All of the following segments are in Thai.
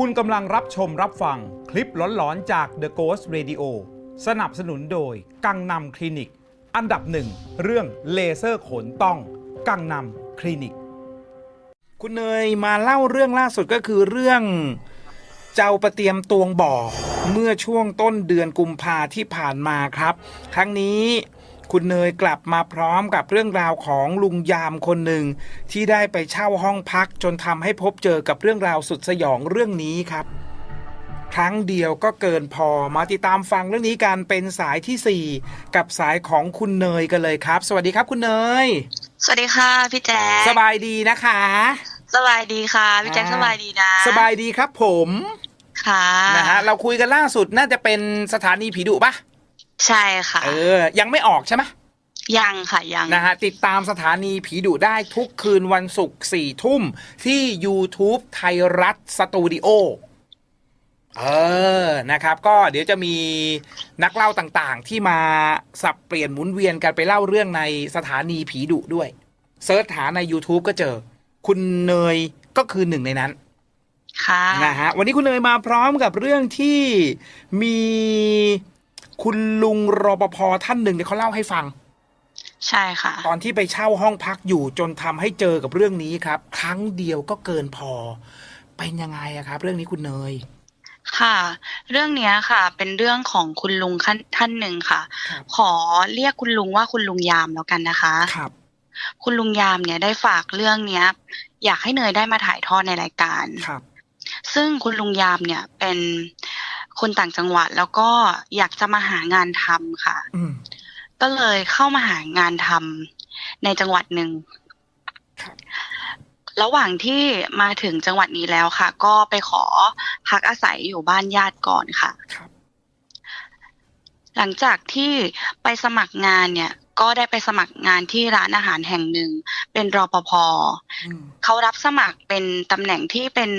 คุณกำลังรับชมรับฟังคลิปหลอนๆจาก The Ghost Radio สนับสนุนโดย กังนำคลินิก อันดับหนึ่งเรื่องเลเซอร์ขนต้อง กังนำคลินิก คุณเนยมาเล่าเรื่องล่าสุดก็คือเรื่องเจ้าประเตรียมตวงบ่อ เมื่อช่วงต้นเดือนกุมภาที่ผ่านมาครับ ครั้งนี้ คุณเนยกลับมาพร้อมกับเรื่องราวของลุงยามคนหนึ่ง ที่ได้ไปเช่าห้องพักจนทำให้พบเจอกับเรื่องราวสุดสยองเรื่องนี้ครับ ครั้งเดียวก็เกินพอมาติดตามฟังเรื่องนี้กันเป็นสายทีสี่4 กับสายของคุณเนยกันเลยครับ สวัสดีครับคุณเนย สวัสดีค่ะพี่แจ๊คสบายดีนะคะ สบายดีค่ะพี่แจ๊คอ่าสบายดีนะ สบายดีครับผมค่ะนะฮะเราคุยกันล่าสุดน่าจะเป็นสถานีผีดุปะ ใช่ค่ะ เออ ยังไม่ออกใช่ไหมยังค่ะยังนะฮะติดตามสถานีผีดุได้ทุกคืนวันศุกร์สี่ทุ่มที่ YouTube ไทยรัฐสตูดิโอเออนะครับ ก็เดี๋ยวจะมีนักเล่าต่างๆ ที่มาสับเปลี่ยนหมุนเวียนกันไปเล่าเรื่องในสถานีผีดุด้วยเซิร์ชหาใน YouTube ก็เจอ คุณเนยก็คือหนึ่งในนั้นค่ะนะฮะวันนี้คุณเนยมาพร้อมกับเรื่องที่มี คุณลุงรปภท่านหนึ่งเนี่ยเขาเล่าให้ฟัง ใช่ค่ะ ตอนที่ไปเช่าห้องพักอยู่จนทำให้เจอกับเรื่องนี้ครับ ครั้งเดียวก็เกินพอ เป็นยังไงอะครับ เรื่องนี้คุณเนยค่ะ เรื่องเนี้ยค่ะ เป็นเรื่องของคุณลุงท่านท่านหนึ่งค่ะครับขอเรียกคุณลุงว่าคุณลุงยามแล้วกันนะคะครับ คุณลุงยามเนี่ยได้ฝากเรื่องเนี้ย อยากให้เนยได้มาถ่ายทอดในรายการครับ ซึ่งคุณลุงยามเนี่ยเป็น คนต่างจังหวัดแล้วก็อยากจะมาหางานทำค่ะอืมก็เลยเข้ามาหางานทำในจังหวัดหนึ่งครับระหว่างที่มาถึงจังหวัดนี้แล้วค่ะ ก็ไปขอพักอาศัยอยู่บ้านญาติก่อนค่ะครับหลังจากที่ไปสมัครงานเนี่ย ก็ได้ไปสมัครงานที่ร้านอาหารแห่งหนึ่ง เป็นรปภอืมเขารับสมัครเป็นตำแหน่งที่เป็น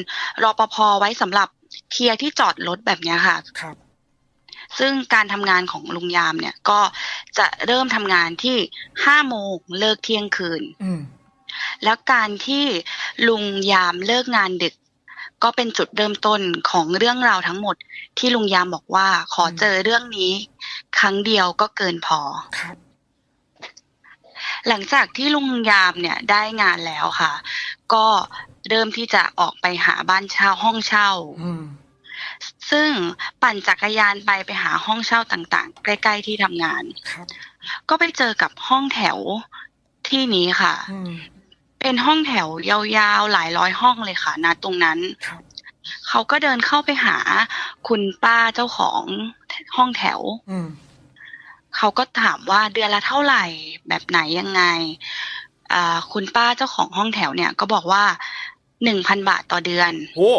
รปภไว้สำหรับ เคลียร์ที่จอดรถแบบเนี้ยค่ะครับ ซึ่งการทำงานของลุงยามเนี่ยก็จะเริ่มทำงานที่ห้าโมงเลิกเที่ยงคืนอืมแล้วการที่ลุงยามเลิกงานดึก ก็เป็นจุดเริ่มต้นของเรื่องราวทั้งหมด ที่ลุงยามบอกว่าขอเจอเรื่องนี้ ครั้งเดียวก็เกินพอครับหลังจากที่ลุงยามเนี่ยได้งานแล้วค่ะ ก็ เริ่มที่จะออกไปหาบ้านเช่าห้องเช่าอืมซึ่งปั่นจักรยานไปไปหาห้องเช่าต่างๆ ใกล้ ๆ ที่ทำงานครับก็ไปเจอกับห้องแถวที่นี้ค่ะอืมเป็นห้องแถวยาวๆหลายร้อยห้องเลยค่ะณตรงนั้นครับเขาก็เดินเข้าไปหาคุณป้าเจ้าของห้องแถวอืมเขาก็ถามว่าเดือนละเท่าไหร่แบบไหนยังไงอ่าคุณป้าเจ้าของห้องแถวเนี่ย ก็บอกว่า หนึ่งพันบาทต่อเดือน โอ้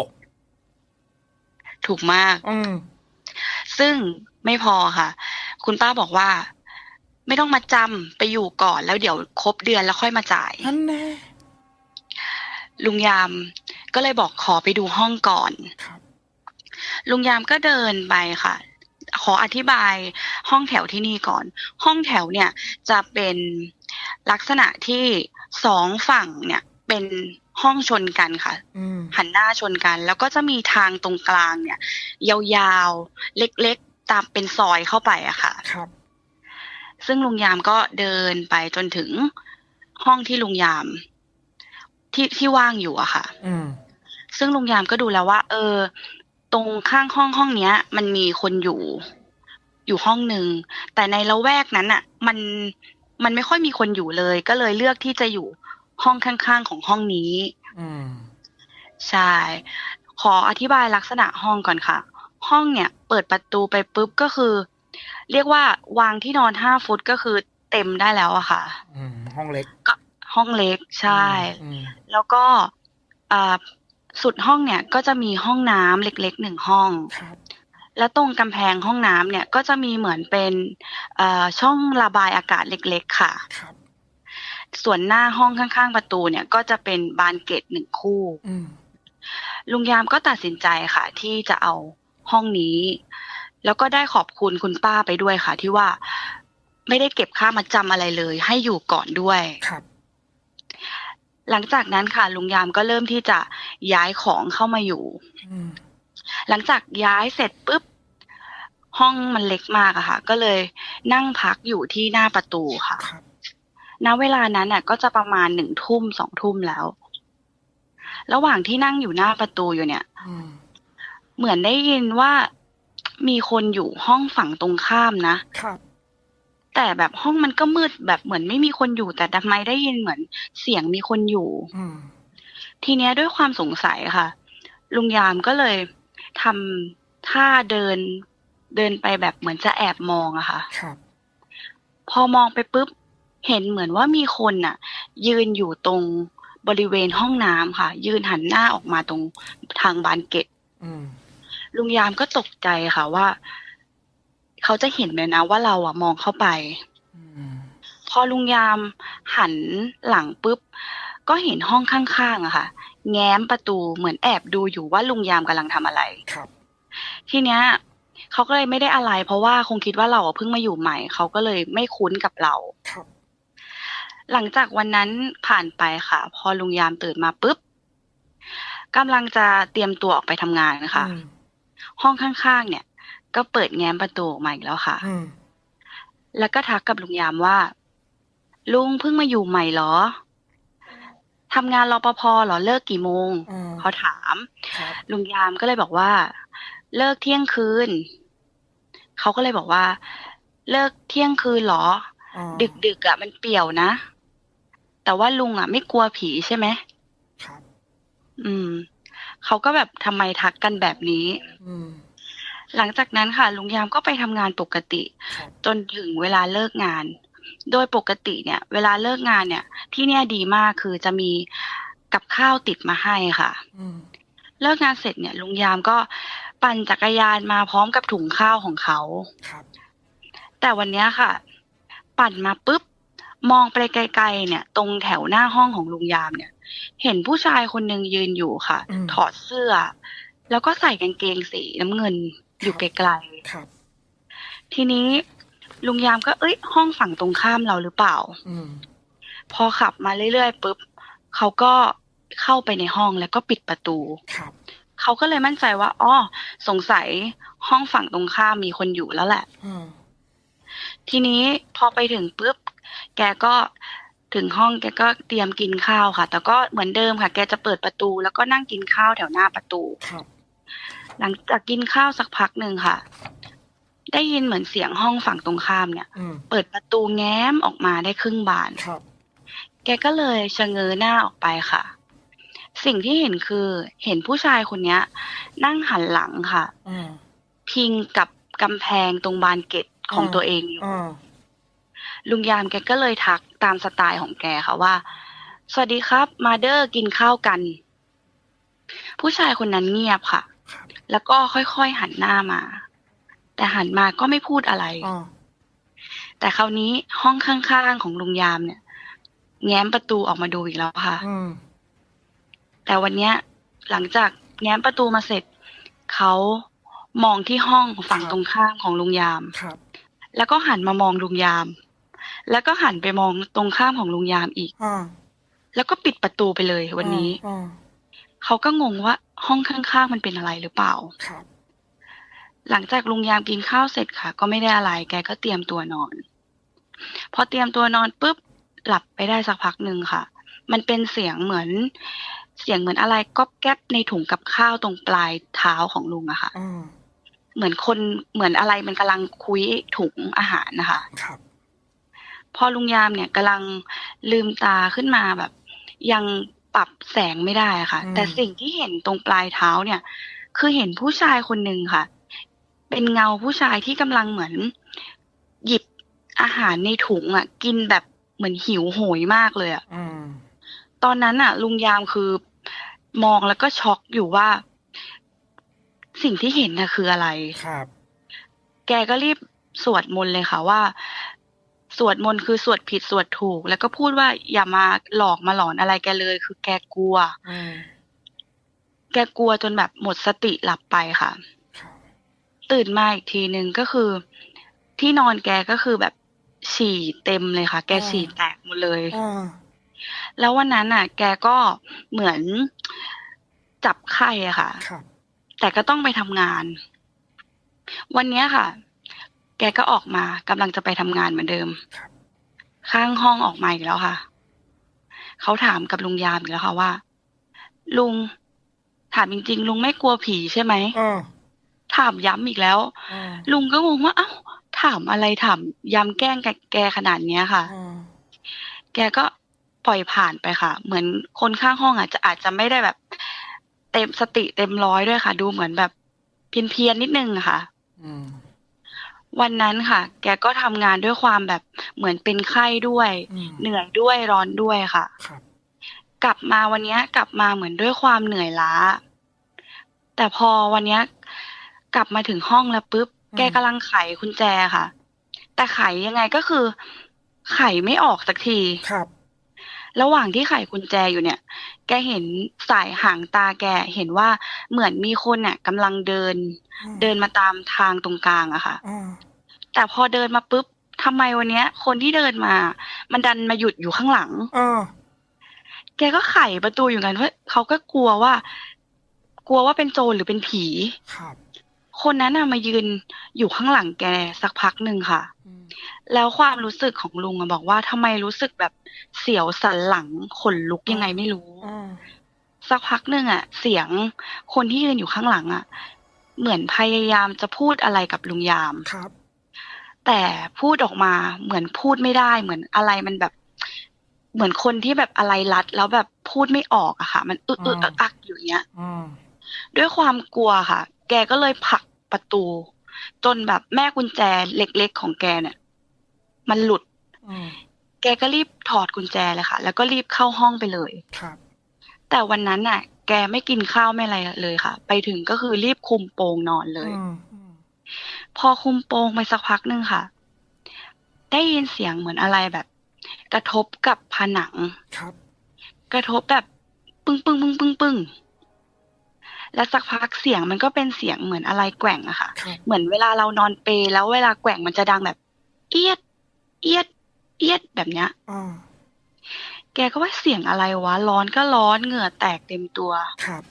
ถูกมาก อืมซึ่งไม่พอค่ะ คุณป้าบอกว่า ไม่ต้องมาจำไปอยู่ก่อนแล้วเดี๋ยวครบเดือนแล้วค่อยมาจ่าย นั่นแน่ลุงยามก็เลยบอกขอไปดูห้องก่อน ครับลุงยามก็เดินไปค่ะ ขออธิบายห้องแถวที่นี่ก่อน ห้องแถวเนี่ยจะเป็นลักษณะที่สองฝั่งเนี่ยเป็น ห้องชนกันค่ะอืมหันหน้าชนกัน แล้วก็จะมีทางตรงกลางเนี่ย ยาวๆเล็กๆตามเป็นซอยเข้าไปอะค่ะครับ ซึ่งลุงยามก็เดินไปจนถึงห้องที่ลุงยาม ที่ที่ว่างอยู่อะค่ะอืมซึ่งลุงยามก็ดูแล้วว่า เออ ตรงข้างห้องห้องเนี้ย มันมีคนอยู่อยู่ห้องหนึ่งแต่ในละแวกนั้นอะมันมันไม่ค่อยมีคนอยู่เลย ก็เลยเลือกที่จะอยู่ ห้องข้างๆของห้องนี้อืมใช่ขออธิบายลักษณะห้องก่อนค่ะ ห้องเนี่ย เปิดประตูไปปุ๊บก็คือ เรียกว่าวางที่นอนห้าฟุตก็คือเต็มได้แล้วอะค่ะอืมห้องเล็กก็ห้องเล็กใช่อืมแล้วก็อ่าสุดห้องเนี่ยก็จะมีห้องน้ำเล็กๆหนึ่งห้องครับแล้วตรงกำแพงห้องน้ำเนี่ยก็จะมีเหมือนเป็นเอ่อช่องระบายอากาศเล็ก ๆ ค่ะครับ ส่วนหน้าห้องข้างๆ ประตูเนี่ย ก็จะเป็นบานเกตหนึ่งคู่อืมลุงยามก็ตัดสินใจค่ะ ที่จะเอาห้องนี้ แล้วก็ได้ขอบคุณคุณป้าไปด้วยค่ะ ที่ว่าไม่ได้เก็บค่ามาจำอะไรเลย ให้อยู่ก่อนด้วยครับ หลังจากนั้นค่ะ ลุงยามก็เริ่มที่จะย้ายของเข้ามาอยู่อืมหลังจากย้ายเสร็จปุ๊บห้องมันเล็กมากอะค่ะ ก็เลยนั่งพักอยู่ที่หน้าประตูค่ะครับ ณเวลานั้นน่ะ ก็จะประมาณหนึ่งทุ่มสองทุ่มแล้ว ระหว่างที่นั่งอยู่หน้าประตูอยู่เนี่ยอืมเหมือนได้ยินว่ามีคนอยู่ห้องฝั่งตรงข้ามนะครับแต่แบบห้องมันก็มืดแบบเหมือนไม่มีคนอยู่ แต่ทำไมได้ยินเหมือนเสียงมีคนอยู่อืมทีเนี้ยด้วยความสงสัยค่ะ ลุงยามก็เลยทำท่าเดินเดินไปแบบเหมือนจะแอบมองอะค่ะ ครับ พอมองไปปุ๊บ เห็นเหมือนว่ามีคนน่ะ ยืนอยู่ตรงบริเวณห้องน้ำค่ะ ยืนหันหน้าออกมาตรงทางบานเกตอืมลุงยามก็ตกใจค่ะว่า เขาจะเห็นไหมนะว่าเราอะมองเข้าไปอืมพอลุงยามหันหลังปุ๊บ ก็เห็นห้องข้างๆอะค่ะ แง้มประตูเหมือนแอบดูอยู่ว่าลุงยามกำลังทำอะไรครับ ทีเนี้ยเขาก็เลยไม่ได้อะไร เพราะว่าคงคิดว่าเราอะเพิ่งมาอยู่ใหม่ เขาก็เลยไม่คุ้นกับเราครับ หลังจากวันนั้นผ่านไปค่ะ พอลุงยามตื่นมาปุ๊บกำลังจะเตรียมตัวออกไปทำงานนะคะอืมห้องข้างๆเนี่ย ก็เปิดแง้มประตูออกมาอีกแล้วค่ะอืมแล้วก็ทักกับลุงยามว่า ลุงเพิ่งมาอยู่ใหม่เหรอทำงานรปภเหรอเลิกกี่โมงอืมเขาถามครับลุงยามก็เลยบอกว่า เลิกเที่ยงคืนเขาก็เลยบอกว่า เลิกเที่ยงคืนเหรออ่าดึกดึกๆอะมันเปี่ยวนะ แต่ว่าลุงอะ ไม่กลัวผีใช่ไหมครับ อืม เขาก็แบบทำไมทักกันแบบนี้ อืม หลังจากนั้นค่ะ ลุงยามก็ไปทำงานปกติ ครับ จนถึงเวลาเลิกงาน โดยปกติเนี่ย เวลาเลิกงานเนี่ย ที่เนี่ยดีมากคือจะมีกับข้าวติดมาให้ค่ะ อืม เลิกงานเสร็จเนี่ยลุงยามก็ปั่นจักรยานมาพร้อมกับถุงข้าวของเขา ครับ แต่วันเนี้ยค่ะ ปั่นมาปุ๊บ มองไปไกลๆเนี่ย ตรงแถวหน้าห้องของลุงยามเนี่ย เห็นผู้ชายคนหนึ่งยืนอยู่ค่ะ อืม ถอดเสื้อ แล้วก็ใส่กางเกงสีน้ำเงินอยู่ไกลครับ ๆทีนี้ ลุงยามก็เอ้ย ห้องฝั่งตรงข้ามเราหรือเปล่า อืม พอขับมาเรื่อยๆปุ๊บเขาก็เข้าไปในห้องแล้วก็ปิดประตู ครับ เขาก็เลยมั่นใจว่าอ๋อสงสัยห้องฝั่งตรงข้ามมีคนอยู่แล้วแหละ อืม ทีนี้พอไปถึงปุ๊บ แกก็ถึงห้องแกก็เตรียมกินข้าวค่ะ แต่ก็เหมือนเดิมค่ะ แกจะเปิดประตู แล้วก็นั่งกินข้าวแถวหน้าประตูครับหลังจากกินข้าวสักพักหนึ่งค่ะ ได้ยินเหมือนเสียงห้องฝั่งตรงข้ามเนี่ยอืมเปิดประตูแง้มออกมาได้ครึ่งบานครับแกก็เลยชะเง้อหน้าออกไปค่ะ สิ่งที่เห็นคือ เห็นผู้ชายคนเนี้ยนั่งหันหลังค่ะอืมพิงกับกำแพงตรงบานเกตของอ่าตัวเองอยู่อ่า ลุงยามแกก็เลยทักตามสไตล์ของแกค่ะว่า สวัสดีครับ มาเดอร์กินข้าวกัน ผู้ชายคนนั้นเงียบค่ะครับแล้วก็ค่อยๆหันหน้ามา แต่หันมาก็ไม่พูดอะไรอ่าแต่คราวนี้ห้องข้างๆของลุงยามเนี่ย แง้มประตูออกมาดูอีกแล้วค่ะอืมแต่วันเนี้ย หลังจากแง้มประตูมาเสร็จเขามองที่ห้องฝั่งตรงข้ามของลุงยามครับแล้วก็หันมามองลุงยาม แล้วก็หันไปมองตรงข้ามของลุงยามอีก อ่าแล้วก็ปิดประตูไปเลยวันนี้ อ่าเขาก็งงว่าห้องข้างๆมันเป็นอะไรหรือเปล่า ครับ หลังจากลุงยามกินข้าวเสร็จค่ะ ก็ไม่ได้อะไร แกก็เตรียมตัวนอน พอเตรียมตัวนอนปุ๊บหลับไปได้สักพักหนึ่งค่ะ มันเป็นเสียงเหมือน เสียงเหมือนอะไรก๊อบแก๊บในถุงกับข้าวตรงปลายเท้าของลุงอะค่ะ อ่าเหมือนคนเหมือนอะไรมันกำลังคุยถุงอาหารนะคะ ครับ พอลุงยามเนี่ยกำลังลืมตาขึ้นมาแบบ ยังปรับแสงไม่ได้ค่ะอืมแต่สิ่งที่เห็นตรงปลายเท้าเนี่ย คือเห็นผู้ชายคนหนึ่งค่ะ เป็นเงาผู้ชายที่กำลังเหมือน หยิบอาหารในถุงอะ กินแบบเหมือนหิวโหยมากเลยอะอืมตอนนั้นอะ ลุงยามคือมองแล้วก็ช็อกอยู่ว่า สิ่งที่เห็นน่ะคืออะไรครับ แกก็รีบสวดมนต์เลยค่ะว่า สวดมนต์คือสวดผิดสวดถูก แล้วก็พูดว่าอย่ามาหลอกมาหลอนอะไรแกเลย คือแกกลัวอืมแกกลัวจนแบบหมดสติหลับไปค่ะครับตื่นมาอีกทีหนึ่งก็คือ ที่นอนแกก็คือแบบฉี่เต็มเลยค่ะ แกฉี่แตกหมดเลยอ่าแล้ววันนั้นน่ะ แกก็เหมือนจับไข้อะค่ะครับแต่ก็ต้องไปทำงาน วันเนี้ยค่ะ แกก็ออกมากำลังจะไปทำงานเหมือนเดิมครับข้างห้องออกมาอีกแล้วค่ะ เขาถามกับลุงยามอีกแล้วค่ะว่า ลุง ถามจริง ๆ ลุงไม่กลัวผีใช่ไหมอ่าถามย้ำอีกแล้วอ่าลุงก็งงว่า เอ้า ถามอะไรถามย้ำแกล้งกับแกขนาดเนี้ยค่ะอ่าแกก็ปล่อยผ่านไปค่ะ เหมือนคนข้างห้องอาจจะอาจจะไม่ได้แบบ เต็มสติเต็มร้อยด้วยค่ะ ดูเหมือนแบบเพี้ยนเพียนๆนิดนึงอะค่ะ อืม วันนั้นค่ะ แกก็ทำงานด้วยความแบบเหมือนเป็นไข้ด้วย อืมเหนื่อยด้วยร้อนด้วยค่ะ ครับกลับมาวันเนี้ยกลับมาเหมือนด้วยความเหนื่อยล้า แต่พอวันเนี้ยกลับมาถึงห้องแล้วปุ๊บอืมแกกำลังไขกุญแจค่ะ แต่ไขยังไงก็คือ ไขไม่ออกสักที ครับ ระหว่างที่ไขกุญแจอยู่เนี่ย แกเห็นสายหางตาแกเห็นว่าเหมือนมีคนเนี่ยกำลังเดิน เดินมาตามทางตรงกลางอะค่ะอ่าแต่พอเดินมาปุ๊บทำไมวันเนี้ย คนที่เดินมา มันดันมาหยุดอยู่ข้างหลังอ่าแกก็ไขประตูอยู่กันว่าเขาก็กลัวว่า กลัวว่าเป็นโจรหรือเป็นผีครับ คนนั้นน่ะมายืนอยู่ข้างหลังแกสักพักหนึ่งค่ะอืมแล้วความรู้สึกของลุงอะบอกว่าทำไมรู้สึกแบบเสียวสันหลังขนลุกยังไงไม่รู้อ่าสักพักหนึ่งอะเสียงคนที่ยืนอยู่ข้างหลังอะเหมือนพยายามจะพูดอะไรกับลุงยามครับ แต่พูดออกมาเหมือนพูดไม่ได้ เหมือนอะไรมันแบบ เหมือนคนที่แบบอะไรรัด แล้วแบบพูดไม่ออกอะค่ะ มันอึกอึกอักอักอยู่อย่างเงี้ยอ่าด้วยความกลัวค่ะ แกก็เลยผลัก ประตู จนแบบแม่กุญแจเล็กๆของแกเนี่ย มันหลุดอืมแกก็รีบถอดกุญแจเลยค่ะ แล้วก็รีบเข้าห้องไปเลยครับ แต่วันนั้นน่ะ แกไม่กินข้าวไม่อะไรเลยค่ะ ไปถึงก็คือรีบคุมโปงนอนเลยอืมอืมพอคุมโปงไปสักพักหนึ่งค่ะ ได้ยินเสียงเหมือนอะไรแบบ กระทบกับผนังครับ กระทบแบบ ปึ้งปึ้งปึ้งปึ้งปึ้ง แล้วสักพักเสียงมันก็เป็นเสียงเหมือนอะไรแกว่งอะค่ะครับเหมือนเวลาเรานอนเปลแล้วเวลาแกว่งมันจะดังแบบ เอียด เอียด เอียดแบบเนี้ยอ่าแกก็ว่าเสียงอะไรวะ ร้อนก็ร้อนเหงื่อแตกเต็มตัวครับ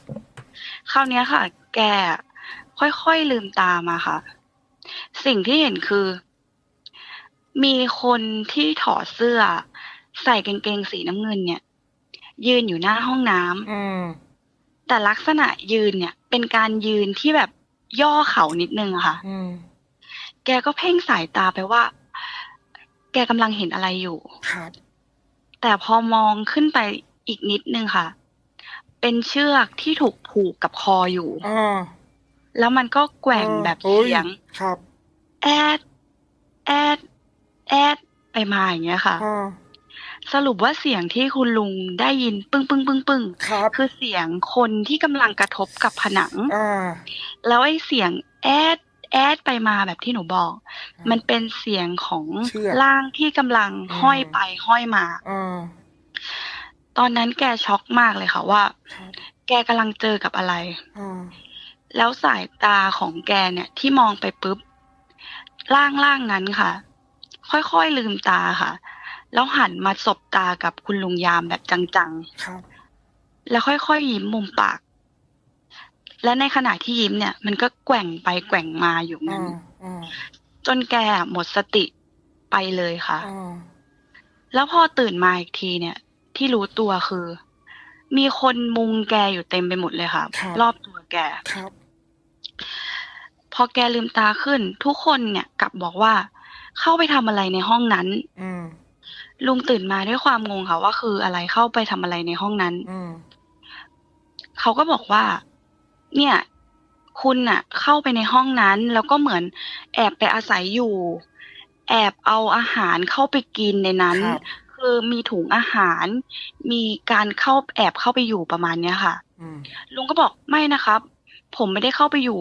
คราวเนี้ยค่ะ แกค่อยๆลืมตามาค่ะ สิ่งที่เห็นคือ มีคนที่ถอดเสื้อ ใส่กางเกงสีน้ำเงินเนี่ย ยืนอยู่หน้าห้องน้ำอืม แต่ลักษณะยืนเนี่ย เป็นการยืนที่แบบย่อเข่านิดนึงอะค่ะอืมแกก็เพ่งสายตาไปว่า แกกำลังเห็นอะไรอยู่ครับแต่พอมองขึ้นไปอีกนิดนึงค่ะ เป็นเชือกที่ถูกผูกกับคออยู่อ่าแล้วมันก็แกว่งอ่าแบบโอ้ยเสียงครับ แอด แอด แอดไปมาอย่างเงี้ยค่ะอ่า สรุปว่าเสียงที่คุณลุงได้ยินปึ้งปึ้งปึ้งปึ้งครับคือเสียงคนที่กำลังกระทบกับผนังอ่าแล้วไอ้เสียงแอดแอดไปมาแบบที่หนูบอกอ่ามัมันเป็นเสียงของเชือก ร่างที่กำลังอืมห้อยไปห้อยมา อ่าตอนนั้นแกช็อกมากเลยค่ะว่า ครับแกกำลังเจอกับอะไร อ่าแล้วสายตาของแกเนี่ยที่มองไปปุ๊บร่างร่างนั้นค่ะ ค่อยๆลืมตาค่ะ แล้วหันมาสบตากับคุณลุงยามแบบจังครับๆแล้วค่อยๆยิ้มมุมปาก และในขณะที่ยิ้มเนี่ย มันก็แกว่งไปแกว่งมาอยู่อ่านั้นอ่าจนแกหมดสติไปเลยค่ะอ่าแล้วพอตื่นมาอีกทีเนี่ย ที่รู้ตัวคือ มีคนมุงแกอยู่เต็มไปหมดเลยค่ะ รอบตัวแกครับพอแกลืมตาขึ้น ทุกคนเนี่ยกลับบอกว่าเข้าไปทำอะไรในห้องนั้น อืม ลุงตื่นมาด้วยความงงค่ะว่าคืออะไรเข้าไปทำอะไรในห้องนั้น อืมเขาก็บอกว่า เนี่ย คุณน่ะ เข้าไปในห้องนั้น แล้วก็เหมือน แอบไปอาศัยอยู่ แอบเอาอาหารเข้าไปกินในนั้นครับคือมีถุงอาหาร มีการเข้าแอบเข้าไปอยู่ประมาณเนี้ยค่ะอืมลุงก็บอกไม่นะครับ ผมไม่ได้เข้าไปอยู่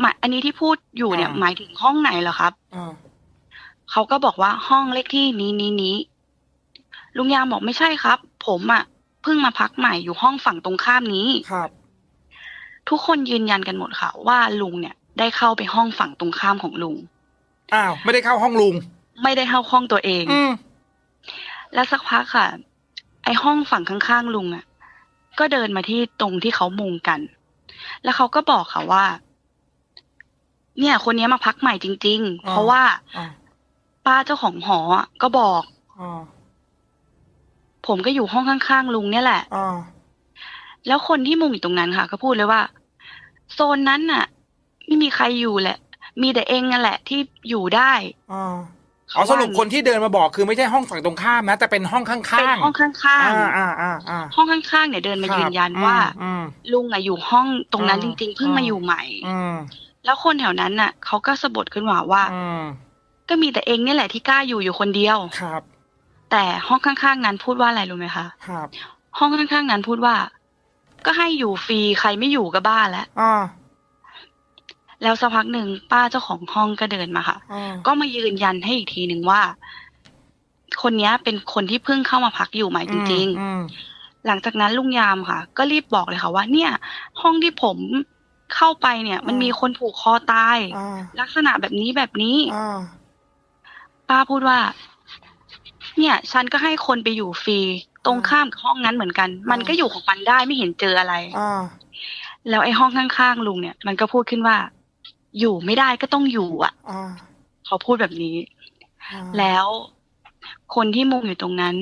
หมายอันนี้ที่พูดอยู่เนี่ยอ่าหมายถึงห้องไหนเหรอครับอ่า เขาก็บอกว่าห้องเลขที่นี้นี้นี้ลุงยามบอกไม่ใช่ครับ ผมอะเพิ่งมาพักใหม่อยู่ห้องฝั่งตรงข้ามนี้ครับ ทุกคนยืนยันกันหมดค่ะ ว่าลุงเนี่ย ได้เข้าไปห้องฝั่งตรงข้ามของลุงอ้าวไม่ได้เข้าห้องลุง ไม่ได้เข้าห้องตัวเองอืมแล้วสักพักค่ะอ้ห้องฝั่งข้างๆลุงอะ ก็เดินมาที่ตรงที่เขามุงกัน แล้วเขาก็บอกค่ะว่าเนี่ย คนนี้มาพักใหม่จริง ๆ เพราะว่าอ่า ป้าเจ้าของหออะก็บอกอ่าผมก็อยู่ห้องข้างๆลุงเนี่ยแหละอ่าแล้วคนที่มุงอยู่ตรงนั้นค่ะ ก็พูดเลยว่า โซนนั้นน่ะ ไม่มีใครอยู่แหละ มีแต่เองนั่นแหละที่อยู่ได้อ่าอ๋อสรุปคนที่เดินมาบอกคือไม่ใช่ห้องฝั่งตรงข้ามนะแต่เป็นห้องข้างๆเป็นห้องข้างอ่าอ่าอ่าอ่า ๆ ห้องข้างๆเนี่ยเดินมายืนยันว่า อืม ลุงอะอยู่ห้องตรงนั้นอืจมริง ๆ เพิ่งอืม มาอยู่ใหม่ อืมแล้วคนแถวนั้นน่ะเขาก็สะบัดขึ้นมาว่า อืม ก็มีแต่เองเนี่ยแหละที่กล้าอยู่อยู่คนเดียว ครับ แต่ห้องข้างๆนั้นพูดว่าอะไรรู้ไหมคะครับ ห้องข้างๆนั้นพูดว่า ก็ให้อยู่ฟรีใครไม่อยู่ก็บ้าแล้วอ่าแล้วสักพักหนึ่งป้าเจ้าของห้องก็เดินมาค่ะอ่าก็มายืนยันให้อีกทีหนึ่งว่า คนเนี้ยเป็นคนที่เพิ่งเข้ามาพักอยู่ใหม่จริงอืมๆหลังจากนั้นลุงยามค่ะ ก็รีบบอกเลยค่ะว่า เนี่ย ห้องที่ผมเข้าไปเนี่ย มันมีคนผูกคอตายอ่าลักษณะแบบนี้แบบนี้อ่า ป้าพูดว่า เนี่ย ฉันก็ให้คนไปอยู่ฟรี ตรงข้ามกับห้องนั้นเหมือนกัน มันก็อยู่ของมันได้ไม่เห็นเจออะไรอ่าแล้วไอ้ห้องข้างๆลุงเนี่ย มันก็พูดขึ้นว่า อยู่ไม่ได้ก็ต้องอยู่ อะอ่าเขาพูดแบบนี้อ่าแล้วคนที่มุงอยู่ตรงนั้น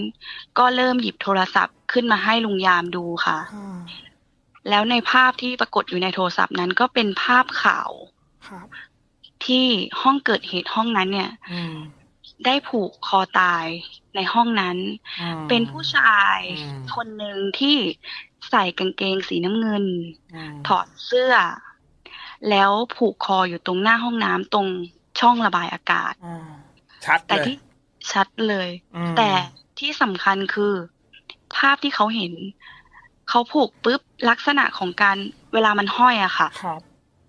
ก็เริ่มหยิบโทรศัพท์ขึ้นมาให้ลุงยามดูค่ะอ่าแล้วในภาพที่ปรากฏอยู่ในโทรศัพท์นั้นก็เป็นภาพข่าวครับที่ห้องเกิดเหตุห้องนั้นเนี่ยอืม ได้ผูกคอตายในห้องนั้นอืมเป็นผู้ชายอืมคนหนึ่งที่ใส่กางเกงสีน้ำเงินมถอดเสื้อ แล้วผูกคออยู่ตรงหน้าห้องน้ำตรงช่องระบายอากาศอ่าชัดแต่เลยที่ชัดเลยอืมแต่ที่สำคัญคือ ภาพที่เขาเห็น เขาผูกปุ๊บลักษณะของการเวลามันห้อยอะค่ะครับ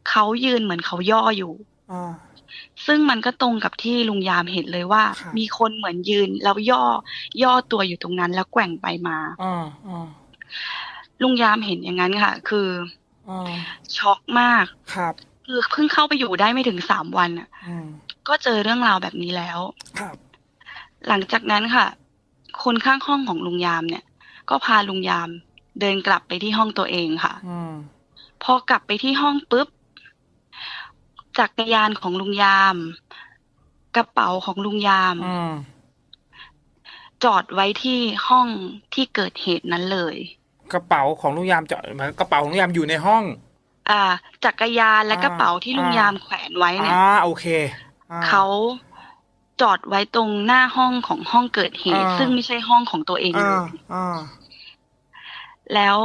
เขายืนเหมือนเขาย่ออยู่อ่า ซึ่งมันก็ตรงกับที่ลุงยามเห็นเลยว่าครับมีคนเหมือนยืนแล้วย่อย่อตัวอยู่ตรงนั้นแล้วแกว่งไปมา อ่าอ่าลุงยามเห็นอย่างนั้นค่ะ คืออ่าช็อกมาก ครับ คือเพิ่งเข้าไปอยู่ได้ไม่ถึงสามวันอะอืมก็เจอเรื่องราวแบบนี้แล้ว ครับ หลังจากนั้นค่ะ คนข้างห้องของลุงยามเนี่ย ก็พาลุงยามเดินกลับไปที่ห้องตัวเองค่ะ อืมพอกลับไปที่ห้องปุ๊บ จักรยานของลุงยาม กระเป๋าของลุงยามอืมจอดไว้ที่ห้องที่เกิดเหตุนั้นเลย กระเป๋าของลุงยามจะหมายกระเป๋าของลุงยามอยู่ในห้อง อ่า จักรยานและอ่ากระเป๋าที่ลุงอ่ายยามแขวนไว้เนี่ยอ่าโอเคอ่เขาจอดไว้ตรงหน้าห้องของห้องเกิดเหตุอ่าซึ่งไม่ใช่ห้องของตัวเองเลอ่ายอ่าแล้ว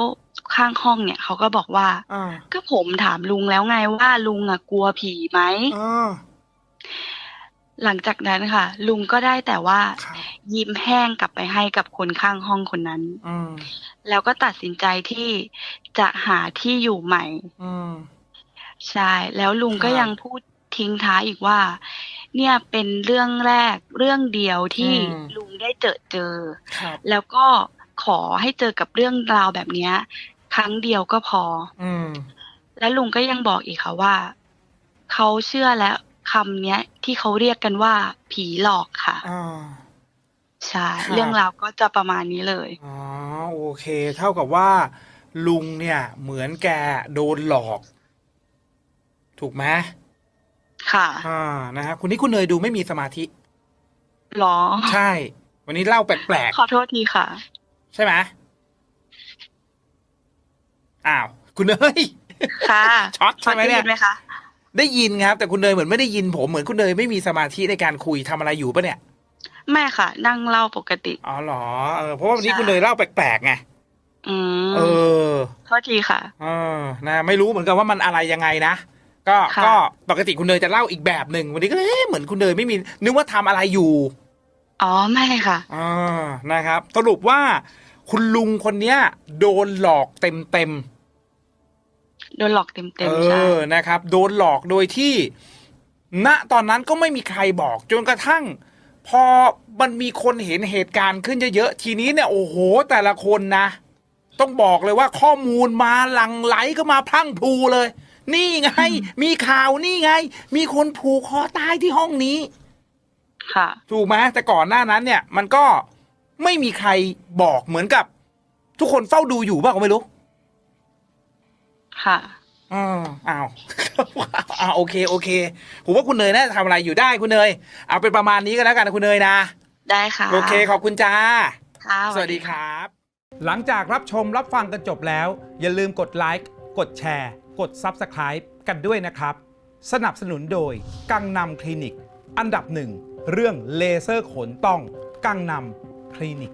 ข้างห้องเนี่ยเขาก็บอกว่าอ่าก็ผมถามลุงแล้วไงว่าลุงอะกลัวผีไหมอ่าหลังจากนั้นค่ะ ลุงก็ได้แต่ว่าครับยิ้มแห้งกลับไปให้กับคนข้างห้องคนนั้นอืมแล้วก็ตัดสินใจที่จะหาที่อยู่ใหม่อืมใช่ แล้วลุงก็ครับยังพูดทิ้งท้ายอีกว่า เนี่ยเป็นเรื่องแรกเรื่องเดียวที่อืมลุงได้เจอเจอครับแล้วก็ขอให้เจอกับเรื่องราวแบบเนี้ย ครั้งเดียวก็พอ อืม และลุงก็ยังบอกอีกค่ะว่า เขาเชื่อแล้วคำเนี้ย ที่เขาเรียกกันว่า ผีหลอกค่ะอ่า ใช่ครับ เรื่องราวก็จะประมาณนี้เลย อ๋อโอเค เท่ากับว่า ลุงเนี่ย เหมือนแกโดนหลอก ถูกไหมค่ะอ่านะฮะคุณนี่คุณเนยดูไม่มีสมาธิ หรอ ใช่ วันนี้เล่าแปลกขอโทษทีค่ะ ๆใช่ไหม อ้าว คุณเนยค่ะช็อตใช่ไหมเนี่ยพอด้ไหมคะได้ยินครับ แต่คุณเนยเหมือนไม่ได้ยินผมเหมือนคุณเนยไม่มีสมาธิในการคุยทำอะไรอยู่ปะเนี่ย ไม่ค่ะ นั่งเล่าปกติ อ๋อเหรอเออเพราะว่าวันนี้ใช่คุณเนยเล่าแปลกๆไงอืมเออโทษทีค่ะเออนะไม่รู้เหมือนกันว่ามันอะไรยังไงนะก็ค่ะก็ปกติคุณเนยจะเล่าอีกแบบหนึ่งวันนี้ก็เอ๊ะเหมือนคุณเนยไม่มีนึกว่าทำอะไรอยู่ อ๋อไม่ค่ะอ่านะครับ สรุปว่าคุณลุงคนเนี้ย โดนหลอกเต็มเต็ม โดนหลอกเต็มๆเต็เอมใช่อนะครับ โดนหลอกโดยที่ ณตอนนั้นก็ไม่มีใครบอกจนกระทั่ง พอมันมีคนเห็นเหตุการณ์ขึ้นเยอะๆทีนี้เนี่ยโอ้โห แต่ละคนนะ ต้องบอกเลยว่าข้อมูลมาหลังไหลก็มาพรั่งพรูเลย นี่ไง มีข่าวนี่ไง มีคนผูกคอตายที่ห้องนี้ ค่ะ ถูกไหมแต่ก่อนหน้านั้นเนี่ย มันก็ไม่มีใครบอกเหมือนกับ ทุกคนเฝ้าดูอยู่บ้างก็ไม่รู้ ค่ะ อ่าอ้าวอ่าโอเคโอเค ผมว่าคุณเนยน่าจะทำอะไรอยู่ได้คุณเนย เอาเป็นประมาณนี้ก็แล้วกันนะคุณเนยนะ ได้ค่ะโอเคขอบคุณจ้า ค่ะ สวัสดีครับ หลังจากรับชมรับฟังกันจบแล้ว อย่าลืมกดไลค์กดแชร์ กด Subscribe กันด้วยนะครับ สนับสนุนโดย กังนำคลินิก อันดับหนึ่งเรื่องเลเซอร์ขนต้อง กังนำคลินิก